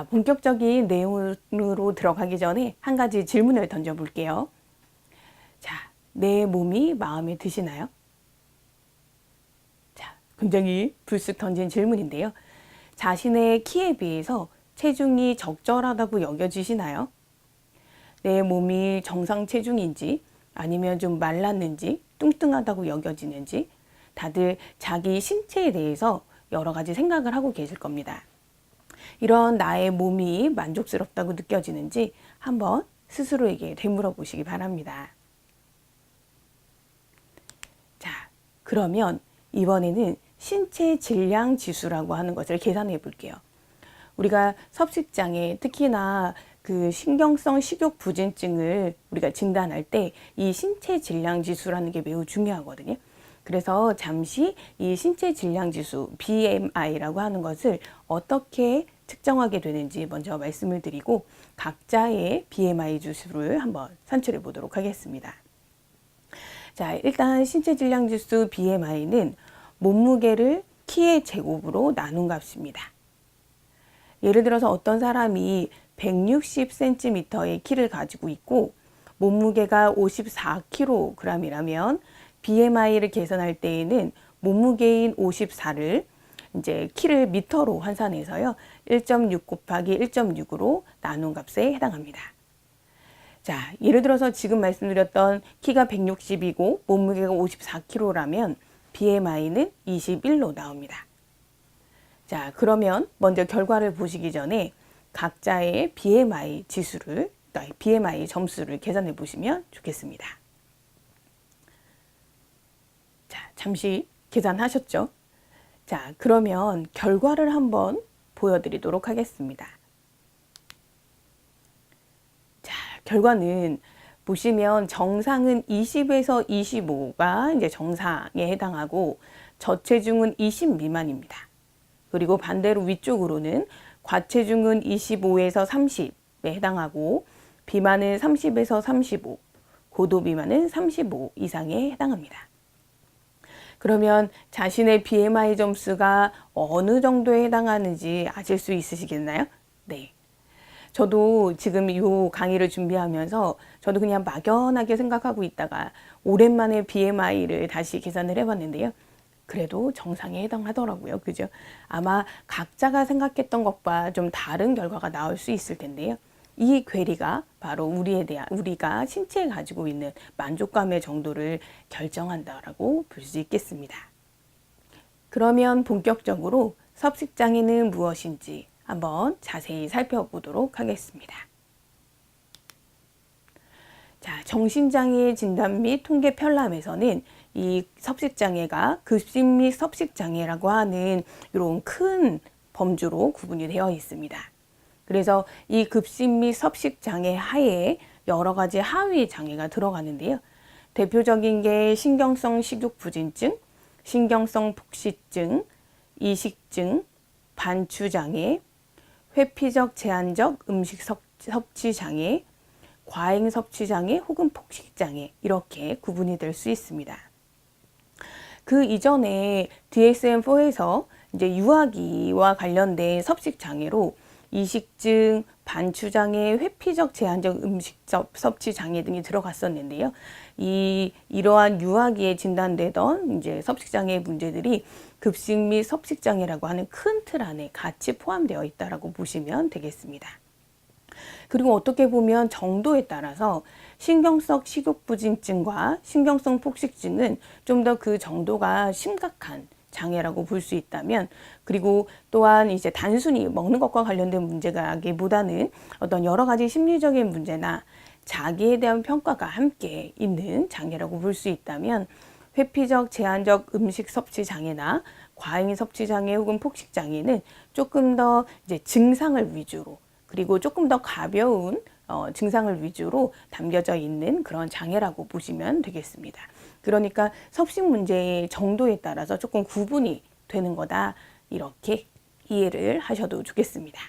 자, 본격적인 내용으로 들어가기 전에 한 가지 질문을 던져볼게요. 자, 내 몸이 마음에 드시나요? 자, 굉장히 불쑥 던진 질문인데요. 자신의 키에 비해서 체중이 적절하다고 여겨지시나요? 내 몸이 정상 체중인지 아니면 좀 말랐는지 뚱뚱하다고 여겨지는지 다들 자기 신체에 대해서 여러 가지 생각을 하고 계실 겁니다. 이런 나의 몸이 만족스럽다고 느껴지는지 한번 스스로에게 되물어 보시기 바랍니다. 자, 그러면 이번에는 신체 질량 지수라고 하는 것을 계산해 볼게요. 우리가 섭식장애, 특히나 그 신경성 식욕 부진증을 우리가 진단할 때 이 신체 질량 지수라는 게 매우 중요하거든요. 그래서 잠시 이 신체 질량 지수 BMI라고 하는 것을 어떻게 측정하게 되는지 먼저 말씀을 드리고 각자의 BMI 지수를 한번 산출해 보도록 하겠습니다. 자, 일단 신체 질량 지수 BMI는 몸무게를 키의 제곱으로 나눈 값입니다. 예를 들어서 어떤 사람이 160cm의 키를 가지고 있고 몸무게가 54kg이라면 BMI를 계산할 때에는 몸무게인 54를 이제 키를 미터로 환산해서요. 1.6 곱하기 1.6으로 나눈 값에 해당합니다. 자, 예를 들어서 지금 말씀드렸던 키가 160이고 몸무게가 54kg라면 BMI는 21로 나옵니다. 자, 그러면 먼저 결과를 보시기 전에 각자의 BMI 지수를, 그러니까 BMI 점수를 계산해 보시면 좋겠습니다. 자, 잠시 계산하셨죠? 자, 그러면 결과를 한번 보여드리도록 하겠습니다. 자, 결과는 보시면 정상은 20에서 25가 이제 정상에 해당하고 저체중은 20 미만입니다. 그리고 반대로 위쪽으로는 과체중은 25에서 30에 해당하고 비만은 30에서 35, 고도 비만은 35 이상에 해당합니다. 그러면 자신의 BMI 점수가 어느 정도에 해당하는지 아실 수 있으시겠나요? 네. 저도 지금 이 강의를 준비하면서 저도 그냥 막연하게 생각하고 있다가 오랜만에 BMI를 다시 계산을 해봤는데요. 그래도 정상에 해당하더라고요. 그죠? 아마 각자가 생각했던 것과 좀 다른 결과가 나올 수 있을 텐데요. 이 괴리가 바로 우리에 대한 우리가 신체에 가지고 있는 만족감의 정도를 결정한다라고 볼 수 있겠습니다. 그러면 본격적으로 섭식장애는 무엇인지 한번 자세히 살펴보도록 하겠습니다. 자, 정신장애 진단 및 통계 편람에서는 이 섭식장애가 급식 및 섭식장애라고 하는 이런 큰 범주로 구분이 되어 있습니다. 그래서 이 급식 및 섭식 장애 하에 여러 가지 하위 장애가 들어가는데요. 대표적인 게 신경성 식욕 부진증, 신경성 폭식증, 이식증, 반추 장애, 회피적 제한적 음식 섭취 장애, 과잉 섭취 장애 혹은 폭식 장애 이렇게 구분이 될 수 있습니다. 그 이전에 DSM-4에서 이제 유아기와 관련된 섭식 장애로 이식증, 반추장애, 회피적 제한적 음식 섭취 장애 등이 들어갔었는데요. 이 이러한 유아기에 진단되던 이제 섭식 장애의 문제들이 급식 및 섭식 장애라고 하는 큰 틀 안에 같이 포함되어 있다라고 보시면 되겠습니다. 그리고 어떻게 보면 정도에 따라서 신경성 식욕부진증과 신경성 폭식증은 좀 더 그 정도가 심각한 장애라고 볼 수 있다면 그리고 또한 이제 단순히 먹는 것과 관련된 문제가기보다는 어떤 여러 가지 심리적인 문제나 자기에 대한 평가가 함께 있는 장애라고 볼 수 있다면 회피적 제한적 음식 섭취 장애나 과잉 섭취 장애 혹은 폭식 장애는 조금 더 이제 증상을 위주로 그리고 조금 더 가벼운 어, 증상을 위주로 담겨져 있는 그런 장애라고 보시면 되겠습니다. 그러니까 섭식 문제의 정도에 따라서 조금 구분이 되는 거다. 이렇게 이해를 하셔도 좋겠습니다.